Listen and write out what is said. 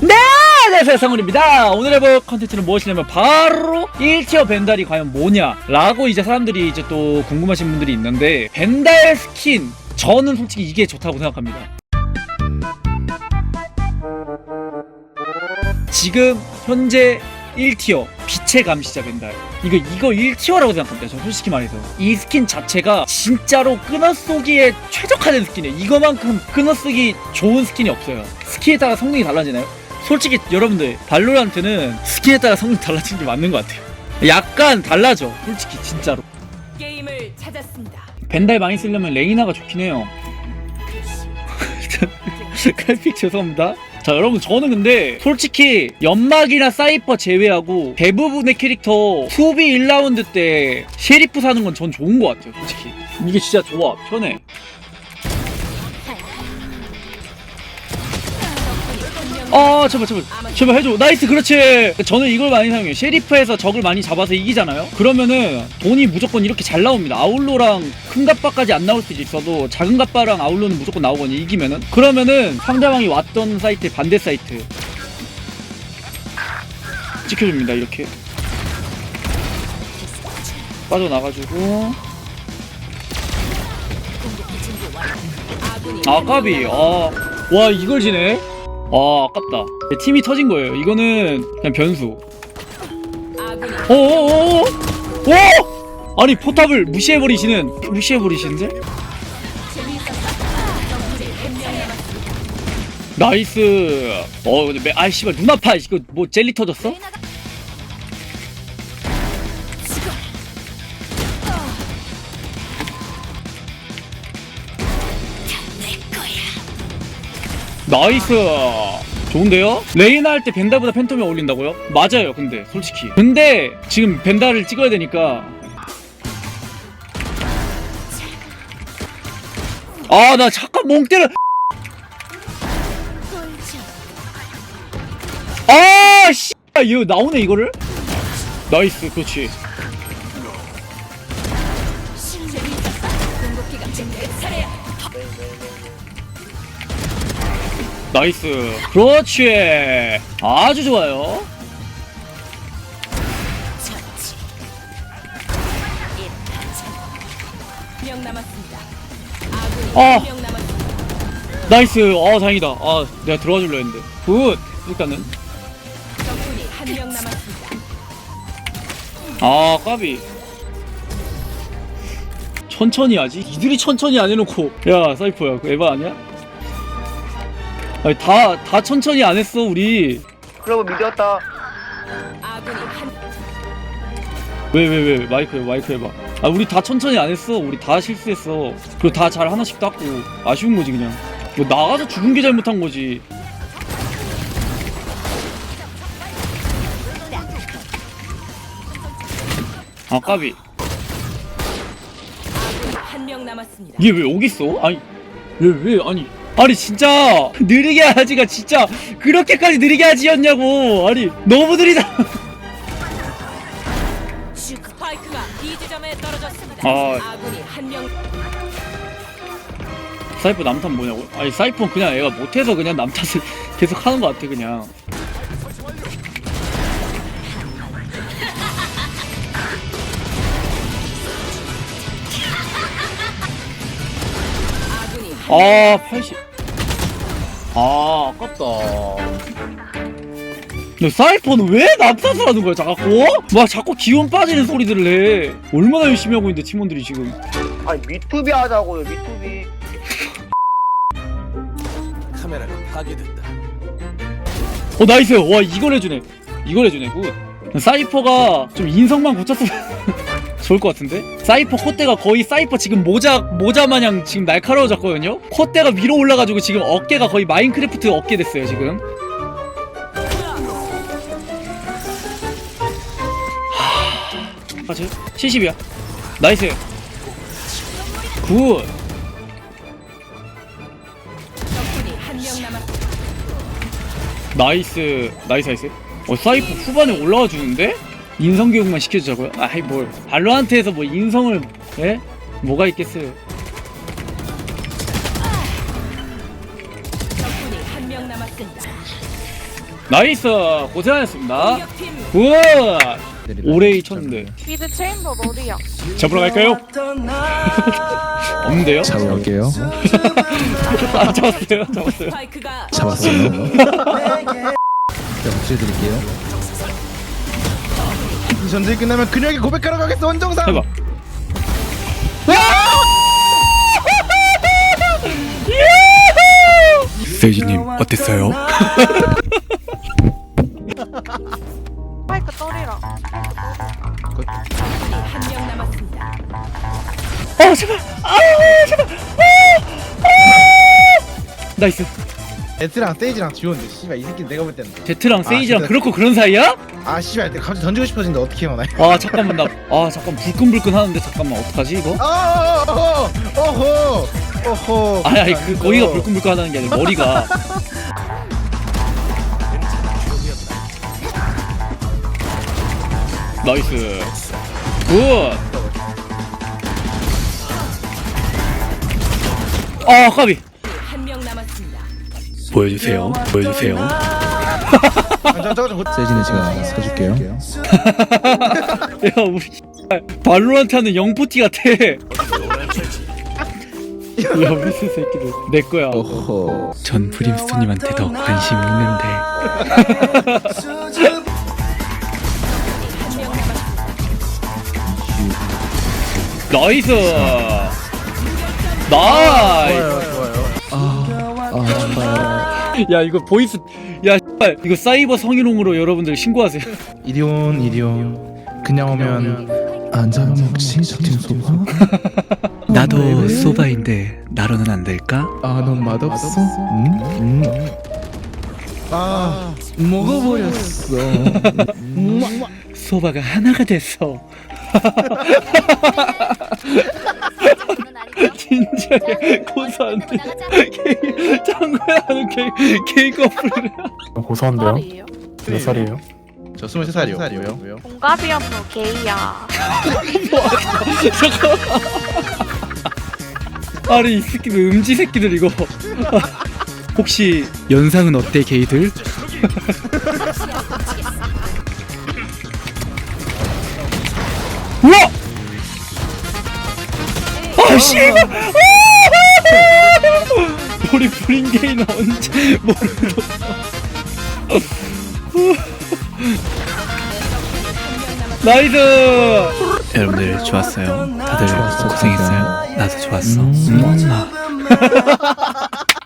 네! 안녕하세요 상훈입니다. 오늘 해볼 컨텐츠는 무엇이냐면 바로 1티어 벤달이 과연 뭐냐 라고 이제 사람들이 이제 또 궁금하신 분들이 있는데 벤달 스킨 저는 솔직히 이게 좋다고 생각합니다. 지금 현재 1티어 빛의 감시자 벤달. 이거 이거 1티어라고 생각합니다 저 솔직히 말해서. 이 스킨 자체가 진짜로 끊어쓰기에 최적화된 스킨이에요. 이거만큼 끊어쓰기 좋은 스킨이 없어요. 스킨에 따라 성능이 달라지나요? 솔직히 여러분들 발로란트는 스킨에 따라 성능이 달라지는 게 맞는 것 같아요. 약간 달라져 솔직히 진짜로. 게임을 찾았습니다. 벤달 많이 쓰려면 레이나가 좋긴 해요. 칼픽 죄송합니다. 자 여러분 저는 근데 솔직히 연막이나 사이퍼 제외하고 대부분의 캐릭터 수비 1라운드 때 셰리프 사는 건 전 좋은 것 같아요 솔직히. 이게 진짜 좋아 편해 아 제발 제발 제발 해줘. 나이스 그렇지. 저는 이걸 많이 사용해요. 셰리프에서 적을 많이 잡아서 이기잖아요. 그러면은 돈이 무조건 이렇게 잘 나옵니다. 아울로랑 큰 갑바까지 안 나올 수도 있어도 작은 갑바랑 아울로는 무조건 나오거든요 이기면은. 그러면은 상대방이 왔던 사이트 반대 사이트. 지켜줍니다 이렇게. 빠져나가지고. 아 까비. 아 와 이걸 지네 아 아깝다 팀이 터진 거예요 이거는 그냥 변수 오오오오 오! 아니 포탑을 무시해버리시는 무시해버리시는데? 나이스 어 근데 매, 아 씨발 눈 아파 이거 뭐 젤리 터졌어? 나이스. 좋은데요? 레이나 할 때 벤다보다 팬텀이 어울린다고요? 맞아요 근데 솔직히. 근데 지금 벤다를 찍어야 되니까. 아 나 잠깐 멍 때려. 아 씨. 이거 나오네 이거를? 나이스 그렇지 나이스. 그렇지. 아주 좋아요. 명 남았습니다. 아군이 아. 명 남았습니다. 나이스. 아 다행이다. 아 내가 들어와 줄려 했는데. 굿. 일단은. 적군이 한 명 남았습니다. 아 까비. 천천히 하지? 이들이 천천히 안 해놓고. 야 사이퍼야. 그 에바 아니야? 아니 다 다 천천히 안 했어 우리. 클럽은 미디었다. 아군이 한 왜 왜 왜? 마이크 마이크 해봐. 아 우리 다 천천히 안 했어. 우리 다 실수했어. 그리고 다 잘 하나씩 땄고. 아쉬운 거지 그냥. 뭐 나가서 죽은 게 잘못한 거지. 아 까비. 아군이 한 명 남았습니다. 얘 왜 여기 있어? 아니 왜 왜? 아니 아니 진짜 느리게 하지가 진짜 그렇게까지 느리게 하지였냐고 아니 너무 느리다 스파이크가 B 지점에 떨어졌습니다. 아. 아군이 한 명 사이퍼 남탓 뭐냐고? 아니 사이퍼는 그냥 애가 못해서 그냥 남탓을 계속 하는 것 같아 그냥 아군이 아 80. 아 아깝다. 근데 사이퍼는 왜 남탓을 하는 거야 자꾸? 막 자꾸 기운 빠지는 소리들을 해. 얼마나 열심히 하고 있는데 팀원들이 지금. 아니 미투비 하자고요 미투비. 카메라가 파괴됐다. 어 나이스. 와 이걸 해주네. 이걸 해주네. 굿. 사이퍼가 좀 인성만 고쳤으면 좋을 것 같은데? 사이퍼 콧대가 거의 사이퍼 지금 모자 모자 마냥 지금 날카로워졌거든요. 콧대가 위로 올라가지고 지금 어깨가 거의 마인크래프트 어깨 됐어요 지금. 맞아요? 70이야. 나이스. 굿. 나이스 나이스 나이스 어 사이퍼 후반에 올라와 주는데? 인성 교육만 시켜주자고요? 아이 뭘 발로한테에서 뭐 인성을 예? 뭐가 있겠어요 적군이 한 명 남았습니다. 나이스 고생하셨습니다 우와 오레이 쳤는데 미드 체인버 어디야? 잡으러 갈까요? 없는데요? 잡으러 갈게요. 아 잡았어요 잡았어요 스파이크가 잡았어요. 자, 복수해 드릴게요. 이 전쟁이 끝나면 그녀에게 고백하러 가겠어 원정상 해봐 세이지님 어땠어요? 스파이크 떨이라. 한명 남았습니다. 어 제발 아 제발 아, 아! 나이스 에트랑 세이지랑 지웠는데 씨발 이 새끼 내가 볼 때는 제트랑 아, 세이지랑 진짜. 그렇고 그런 사이야? 아 씨발 내가 갑자기 던지고 싶어진데 어떻게 해요 나 아 잠깐만 나 아 잠깐 불끈불끈 하는데 잠깐만 어떡하지 이거? 아 어허 어허 어허 아니 아니 그 거기가 불끈불끈 하다는 게 아니라 머리가 나이스 굿 아, 까비. 보여주세요. 보여주세요. 세진이 제가 사줄게요. 야, 우리 발로란트 하는 영포티 같아. 야, 미스 새끼들. 내 거야. 어허. 전 브림스톤님한테 더 관심 있는데. 나이스. 나이스. 아, 좋아요. 야, 이거 보이스. 야, 씨발, 이거 사이버 성희롱으로 여러분들 신고하세요. 이리온 이리온 그냥 오면 안 잡아먹지 저팀 소바? 나도 소바인데 나로는 안 될까? 아, 넌 맛없어? 응? 응. 아 먹어버렸어. 소바가 하나가 됐어. 진짜 고소한데. 개- 장구야 하는 개, 개 커플이래. 고소한데요? 몇 살이에요? 저 23살이요 왜요? 동갑이야 뭐 게이야. 아니 이 새끼들 음지 새끼들 이거. 혹시 연상은 어때 게이들? 우와! 아 씨발! 우리 브링게이는 언제 모르도 나이스! 여러분들 좋았어요. 다들 고생했어요. 나도 좋았어. 음.